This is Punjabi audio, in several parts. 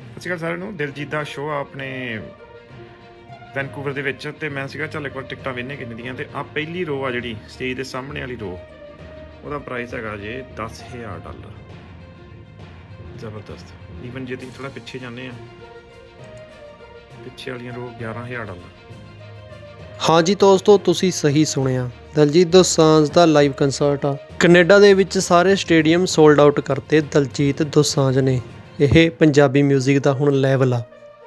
ਸਤਿ ਸ਼੍ਰੀ ਅਕਾਲ ਸਾਰਿਆਂ ਨੂੰ। ਦਿਲਜੀਤ ਦਾ ਸ਼ੋਅ ਆ ਆਪਣੇ ਵੈਨਕੂਵਰ ਦੇ ਵਿੱਚ ਤੇ ਮੈਂ ਸੀਗਾ ਚੱਲ ਇੱਕ ਵਾਰ ਟਿਕਟਾਂ ਵੇਨੇ ਕਿੰਨੇ ਦੀਆਂ ਤੇ ਆ ਪਹਿਲੀ ਰੋ ਆ ਜਿਹੜੀ ਸਟੇਜ ਦੇ ਸਾਹਮਣੇ ਵਾਲੀ ਰੋ ਉਹਦਾ ਪ੍ਰਾਈਸ ਹੈਗਾ ਜੇ 10000 ਡਾਲਰ। ਜ਼ਬਰਦਸਤ। ਈਵਨ ਜੇ ਤੁਸੀਂ ਥੋੜਾ ਪਿੱਛੇ ਜਾਂਦੇ ਆ, ਪਿੱਛੇ ਵਾਲੀਆਂ ਰੋ 11000 ਡਾਲਰ। ਹਾਂਜੀ ਦੋਸਤੋ, ਤੁਸੀਂ ਸਹੀ ਸੁਣਿਆ। ਦਲਜੀਤ ਦੋਸਾਂਝ ਦਾ ਲਾਈਵ ਕੰਸਰਟ ਆ। ਕੈਨੇਡਾ ਦੇ ਵਿੱਚ ਸਾਰੇ ਸਟੇਡੀਅਮ ਸੋਲਡ ਆਊਟ ਕਰਤੇ ਦਲਜੀਤ ਦੋਸਾਂਝ ਨੇ। ਇਹ ਪੰਜਾਬੀ 뮤직 ਦਾ ਹੁਣ ਲੈਵਲ ਆ।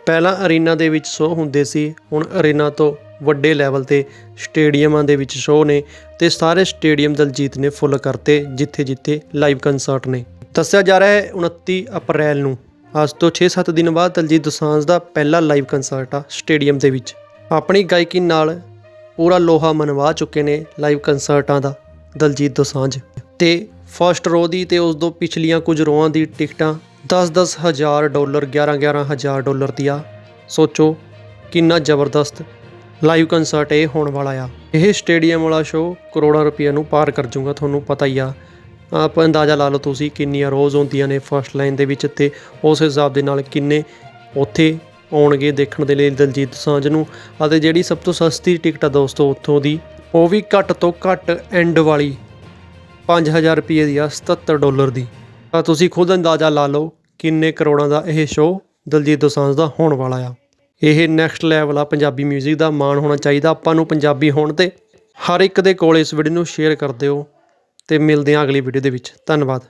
ਪਹਿਲਾਂ ਅਰੀਨਾ ਦੇ ਵਿੱਚ ਸ਼ੋਅ ਹੁੰਦੇ ਸੀ, ਹੁਣ ਅਰੀਨਾ ਤੋਂ ਵੱਡੇ ਲੈਵਲ ਤੇ ਸਟੇਡੀਅਮਾਂ ਦੇ ਵਿੱਚ ਸ਼ੋਅ ਨੇ ਤੇ ਸਾਰੇ ਸਟੇਡੀਅਮ ਦਲਜੀਤ ਨੇ ਫੁੱਲ ਕਰਤੇ ਜਿੱਥੇ ਜਿੱਥੇ ਲਾਈਵ ਕੰਸਰਟ ਨੇ। ਦੱਸਿਆ ਜਾ ਰਿਹਾ ਹੈ 29 ਅਪ੍ਰੈਲ ਨੂੰ। ਅੱਜ ਤੋਂ 6-7 ਦਿਨ ਬਾਅਦ ਦਲਜੀਤ ਦੋਸਾਂਝ ਦਾ ਪਹਿਲਾ ਲਾਈਵ ਕੰਸਰਟ ਆ ਸਟੇਡੀਅਮ ਦੇ ਵਿੱਚ। ਆਪਣੀ ਗਾਇਕੀ ਨਾਲ ਪੂਰਾ ਲੋਹਾ ਮਨਵਾ ਚੁੱਕੇ ਨੇ ਲਾਈਵ ਕੰਸਰਟਾਂ ਦਾ ਦਲਜੀਤ ਦੋਸਾਂਝ। ਤੇ ਫਰਸਟ ਰੋ ਦੀ ਤੇ ਉਸ ਤੋਂ ਪਿਛਲੀਆਂ ਕੁਝ ਰੋਆਂ ਦੀ ਟਿਕਟਾਂ 10-10 ਹਜ਼ਾਰ ਡਾਲਰ 11-11 ਹਜ਼ਾਰ ਡਾਲਰ ਦੀਆਂ। ਸੋਚੋ, ਕਿੰਨਾ ਜ਼ਬਰਦਸਤ ਲਾਈਵ ਕੰਸਰਟ ਇਹ ਹੋਣ ਵਾਲਾ ਆ। ਇਹ ਸਟੇਡੀਅਮ ਵਾਲਾ ਸ਼ੋਅ ਕਰੋੜਾਂ ਰੁਪਈਆ ਨੂੰ ਪਾਰ ਕਰ ਜਾਊਗਾ ਤੁਹਾਨੂੰ ਪਤਾ ਹੀ ਆ। ਆਪ ਅੰਦਾਜ਼ਾ ਲਾ ਲਓ ਤੁਸੀਂ ਕਿੰਨੀਆਂ ਰੋਜ਼ ਹੁੰਦੀਆਂ ਨੇ ਫਰਸਟ ਲਾਈਨ ਦੇ ਵਿੱਚ ਤੇ ਉਸ ਹਿਸਾਬ ਦੇ ਨਾਲ ਕਿੰਨੇ ਉੱਥੇ ਆਉਣਗੇ ਦੇਖਣ ਦੇ ਲਈ ਦਲਜੀਤ ਸਾਂਝ ਨੂੰ। ਅਤੇ ਜਿਹੜੀ ਸਭ ਤੋਂ ਸਸਤੀ ਟਿਕਟ ਆ ਦੋਸਤੋ ਉੱਥੋਂ ਦੀ, ਉਹ ਵੀ ਘੱਟ ਤੋਂ ਘੱਟ ਐਂਡ ਵਾਲੀ 5000 ਰੁਪਏ ਦੀ ਆ 77 ਡਾਲਰ ਦੀ। ਤਾਂ ਤੁਸੀਂ ਖੁਦ ਅੰਦਾਜ਼ਾ ਲਾ ਲਓ ਕਿੰਨੇ ਕਰੋੜਾਂ ਦਾ ਇਹ ਸ਼ੋਅ ਦਲਜੀਤ ਦੋਸਾਂਝ ਦਾ ਹੋਣ ਵਾਲਾ ਆ। ਇਹ ਨੈਕਸਟ ਲੈਵਲ ਆ, ਪੰਜਾਬੀ 뮤직 ਦਾ ਮਾਣ ਹੋਣਾ ਚਾਹੀਦਾ। ਆਪਾਂ ਨੂੰ ਪੰਜਾਬੀ ਹੋਣ ਤੇ ਹਰ ਇੱਕ ਦੇ ਕੋਲ ਇਸ ਵੀਡੀਓ ਨੂੰ ਸ਼ੇਅਰ ਕਰ ਦਿਓ ਤੇ ਮਿਲਦੇ ਹਾਂ ਅਗਲੀ ਵੀਡੀਓ ਦੇ ਵਿੱਚ। ਧੰਨਵਾਦ।